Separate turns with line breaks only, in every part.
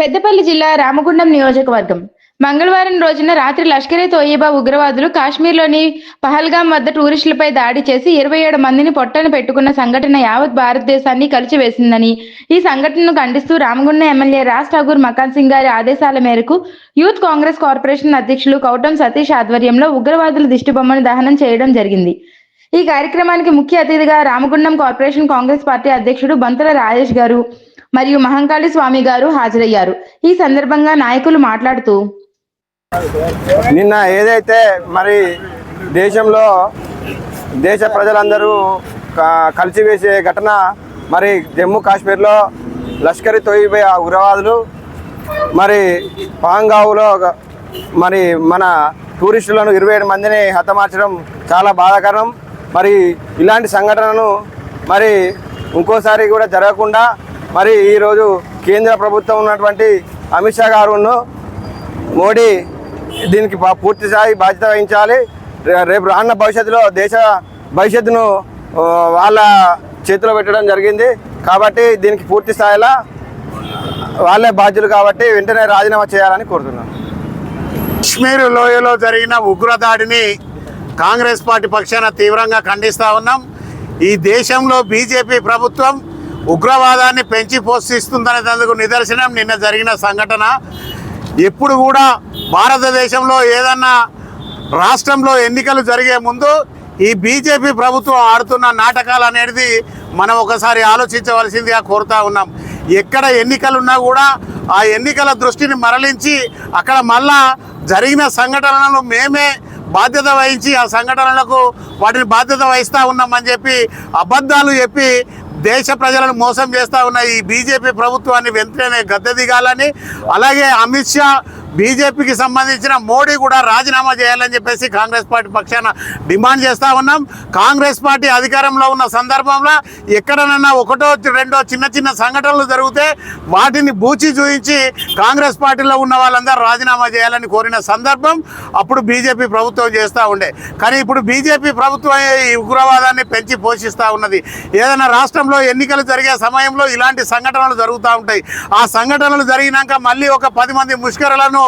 పెద్దపల్లి జిల్లా రామగుండం నియోజకవర్గం. మంగళవారం రోజున రాత్రి లష్కరే తోయిబా ఉగ్రవాదులు కాశ్మీర్లోని పహల్గాం వద్ద టూరిస్టులపై దాడి చేసి ఇరవై ఏడు మందిని పొట్టన పెట్టుకున్న సంఘటన యావత్ భారతదేశాన్ని కలిచివేసిందని ఈ సంఘటనను ఖండిస్తూ రామగుండం ఎమ్మెల్యే రాజ్ ఠాగూర్ మకాన్ సింగ్ గారి ఆదేశాల మేరకు యూత్ కాంగ్రెస్ కార్పొరేషన్ అధ్యక్షులు కౌటం సతీష్ ఆధ్వర్యంలో ఉగ్రవాదుల దిష్టిబొమ్మను దహనం చేయడం జరిగింది. ఈ కార్యక్రమానికి ముఖ్య అతిథిగా రామగుండం కార్పొరేషన్ కాంగ్రెస్ పార్టీ అధ్యక్షుడు బంతుల రాజేష్ గారు మరియు మహంకాళి స్వామి గారు హాజరయ్యారు. ఈ సందర్భంగా నాయకులు మాట్లాడుతూ
నిన్న ఏదైతే మరి దేశంలో దేశ ప్రజలందరూ క- కలిసివేసే ఘటన మరి జమ్మూ కాశ్మీర్లో లష్కర్ తొయ్యిబే ఉగ్రవాదులు మరి పాంగావులో మరి మన టూరిస్టులను ఇరవై ఏడు మందిని హతమార్చడం చాలా బాధాకరం. మరి ఇలాంటి సంఘటనను మరి ఇంకోసారి కూడా జరగకుండా మరి ఈరోజు కేంద్ర ప్రభుత్వం ఉన్నటువంటి అమిత్ షా గారును మోడీ దీనికి పూర్తి స్థాయి బాధ్యత వహించాలి. రేపు రానున్న భవిష్యత్తులో దేశ భవిష్యత్తును వాళ్ళ చేతిలో పెట్టడం జరిగింది. కాబట్టి దీనికి పూర్తి స్థాయిలో వాళ్ళే బాధ్యులు కాబట్టి వెంటనే రాజీనామా చేయాలని కోరుతున్నాను
కాశ్మీర్ లోయలో జరిగిన ఉగ్రదాడిని కాంగ్రెస్ పార్టీ పక్షాన తీవ్రంగా ఖండిస్తూ ఉన్నాం. ఈ దేశంలో బీజేపీ ప్రభుత్వం ఉగ్రవాదాన్ని పెంచి పోషిస్తుందనేందుకు నిదర్శనం నిన్న జరిగిన సంఘటన. ఎప్పుడు కూడా భారతదేశంలో ఏదన్నా రాష్ట్రంలో ఎన్నికలు జరిగే ముందు ఈ బీజేపీ ప్రభుత్వం ఆడుతున్న నాటకాలు అనేది మనం ఒకసారి ఆలోచించవలసిందిగా కోరుతా ఉన్నాం. ఎక్కడ ఎన్నికలున్నా కూడా ఆ ఎన్నికల దృష్టిని మరలించి అక్కడ మళ్ళా జరిగిన సంఘటనలను మేమే బాధ్యత వహించి ఆ సంఘటనలకు వాటిని బాధ్యత వహిస్తూ ఉన్నామని చెప్పి అబద్ధాలు చెప్పి దేశ ప్రజలను మోసం చేస్తూ ఉన్న ఈ బీజేపీ ప్రభుత్వాన్ని వెంటనే గద్దె దిగాలని అలాగే అమిత్ షా బీజేపీకి సంబంధించిన మోడీ కూడా రాజీనామా చేయాలని చెప్పేసి కాంగ్రెస్ పార్టీ పక్షాన డిమాండ్ చేస్తూ ఉన్నాం. కాంగ్రెస్ పార్టీ అధికారంలో ఉన్న సందర్భంలో ఎక్కడనన్నా ఒకటో రెండో చిన్న చిన్న సంఘటనలు జరిగితే వాటిని బూచి చూయించి కాంగ్రెస్ పార్టీలో ఉన్న వాళ్ళందరూ రాజీనామా చేయాలని కోరిన సందర్భం అప్పుడు బీజేపీ ప్రభుత్వం చేస్తూ ఉండే. కానీ ఇప్పుడు బీజేపీ ప్రభుత్వం ఈ ఉగ్రవాదాన్ని పెంచి పోషిస్తూ ఉన్నది. ఏదైనా రాష్ట్రంలో ఎన్నికలు జరిగే సమయంలో ఇలాంటి సంఘటనలు జరుగుతూ ఉంటాయి. ఆ సంఘటనలు జరిగినాక మళ్ళీ ఒక పది మంది ముష్కరలను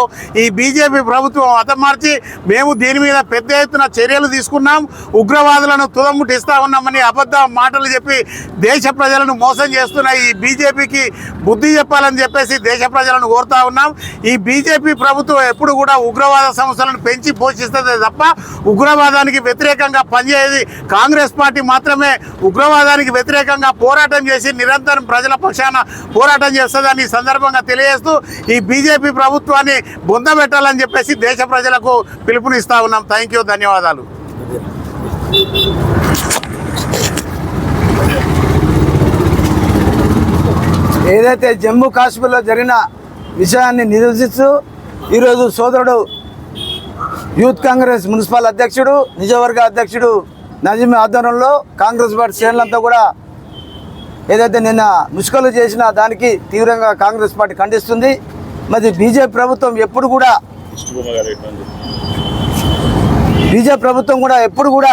ఈ బీజేపీ ప్రభుత్వం మార్చి మేము దీని మీద పెద్ద ఎత్తున చర్యలు తీసుకున్నాం. ఉగ్రవాదులను తుదముట్టిస్తా ఉన్నామని అబద్ధ మాటలు చెప్పి దేశ ప్రజలను మోసం చేస్తున్న ఈ బీజేపీకి బుద్ధి చెప్పాలని చెప్పేసి దేశ ప్రజలను కోరుతా ఉన్నాం. ఈ బీజేపీ ప్రభుత్వం ఎప్పుడు కూడా ఉగ్రవాద సంస్థలను పెంచి పోషిస్తుంది తప్ప ఉగ్రవాదానికి వ్యతిరేకంగా పనిచేసేది కాంగ్రెస్ పార్టీ మాత్రమే. ఉగ్రవాదానికి వ్యతిరేకంగా పోరాటం చేసి నిరంతరం ప్రజల పక్షాన పోరాటం చేస్తుందని సందర్భంగా తెలియజేస్తూ ఈ బీజేపీ ప్రభుత్వాన్ని బొందబెట్టాలని చెప్పేసి దేశ ప్రజలకు పిలుపునిస్తా ఉన్నాం. థ్యాంక్ యూ ధన్యవాదాలు.
ఏదైతే జమ్మూ కాశ్మీర్లో జరిగిన విషయాన్ని నిరసిస్తూ ఈరోజు సోదరుడు యూత్ కాంగ్రెస్ మున్సిపల్ అధ్యక్షుడు నిజవర్గ అధ్యక్షుడు నజీమ్ ఆధ్వర్యంలో కాంగ్రెస్ పార్టీ శ్రేణులంతా కూడా ఏదైతే నిన్న ముష్కలు చేసిన దానికి తీవ్రంగా కాంగ్రెస్ పార్టీ ఖండిస్తుంది. మరి బీజేపీ ప్రభుత్వం ఎప్పుడు కూడా బీజేపీ ప్రభుత్వం కూడా ఎప్పుడు కూడా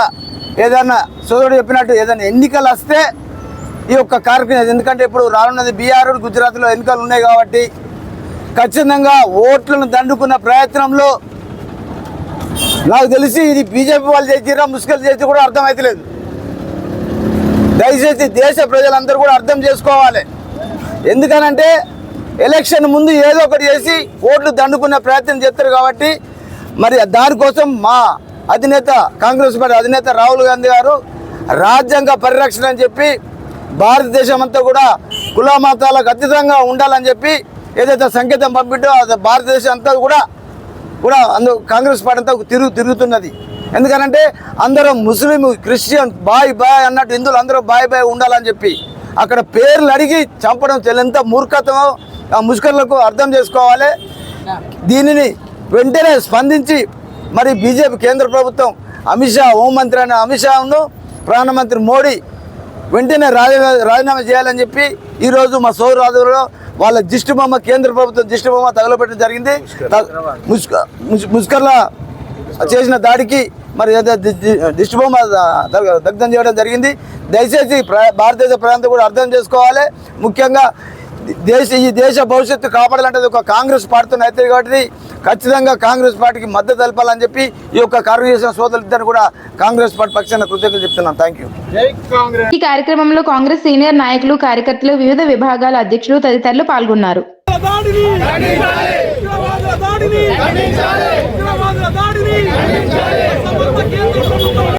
ఏదైనా సోదరుడు చెప్పినట్టు ఏదైనా ఎన్నికలు వస్తే ఈ యొక్క కార్యక్రమం ఎందుకంటే ఇప్పుడు రానున్నది బీహార్ గుజరాత్లో ఎన్నికలు ఉన్నాయి కాబట్టి ఖచ్చితంగా ఓట్లను దండుకున్న ప్రయత్నంలో నాకు తెలిసి ఇది బీజేపీ వాళ్ళు చేసిరా ముసుగులు చేసి కూడా అర్థమైతలేదు. దయచేసి దేశ ప్రజలందరూ కూడా అర్థం చేసుకోవాలి. ఎందుకనంటే ఎలక్షన్ ముందు ఏదో ఒకటి చేసి ఓట్లు దండుకునే ప్రయత్నం చేస్తారు కాబట్టి మరి దానికోసం మా అధినేత కాంగ్రెస్ పార్టీ అధినేత రాహుల్ గాంధీ గారు రాజ్యాంగ పరిరక్షణ అని చెప్పి భారతదేశం అంతా కూడా కులమతాలకు అతీతంగా ఉండాలని చెప్పి ఏదైతే సంకేతం పంపిండో అది భారతదేశం అంతా కూడా కూడా అందు కాంగ్రెస్ పార్టీ అంతా తిరుగు తిరుగుతున్నది. ఎందుకనంటే అందరం ముస్లిం క్రిస్టియన్ బాయ్ బాయ్ అన్నట్టు హిందువులు అందరూ బాయ్ బాయ్ ఉండాలని చెప్పి అక్కడ పేర్లు అడిగి చంపడం ఎంత మూర్ఖతమో ఆ ముష్కర్లకు అర్థం చేసుకోవాలి. దీనిని వెంటనే స్పందించి మరి బీజేపీ కేంద్ర ప్రభుత్వం అమిత్ షా హోంమంత్రి అయిన అమిత్ షాను ప్రధానమంత్రి మోడీ వెంటనే రాజీనామా రాజీనామా చేయాలని చెప్పి ఈరోజు మా సోదరు ఆధ్వర్యంలో వాళ్ళ దిష్టి బొమ్మ కేంద్ర ప్రభుత్వం దిష్టి బొమ్మ తగలబెట్టడం జరిగింది. ముస్కర్ల చేసిన దాడికి మరి దిష్టి బొమ్మ దగ్ధం చేయడం జరిగింది. దయచేసి ప్ర- భారతదేశ ప్రజలంతా కూడా అర్థం చేసుకోవాలి. ముఖ్యంగా దేశ ఈ దేశ భవిష్యత్తు కాపాడాలంటే ఒక కాంగ్రెస్ పార్టీతో అయితే కాబట్టి ఖచ్చితంగా కాంగ్రెస్ పార్టీకి మద్దతు తెలపాలని చెప్పి ఈ యొక్క కరువు చేసిన సోదరులిద్దరిని కూడా కాంగ్రెస్ పార్టీ పక్షాన కృతజ్ఞతలు చెప్తున్నాను. థ్యాంక్ యూ
ఈ కార్యక్రమంలో కాంగ్రెస్ సీనియర్ నాయకులు కార్యకర్తలు వివిధ విభాగాల అధ్యక్షులు తదితరులు పాల్గొన్నారు.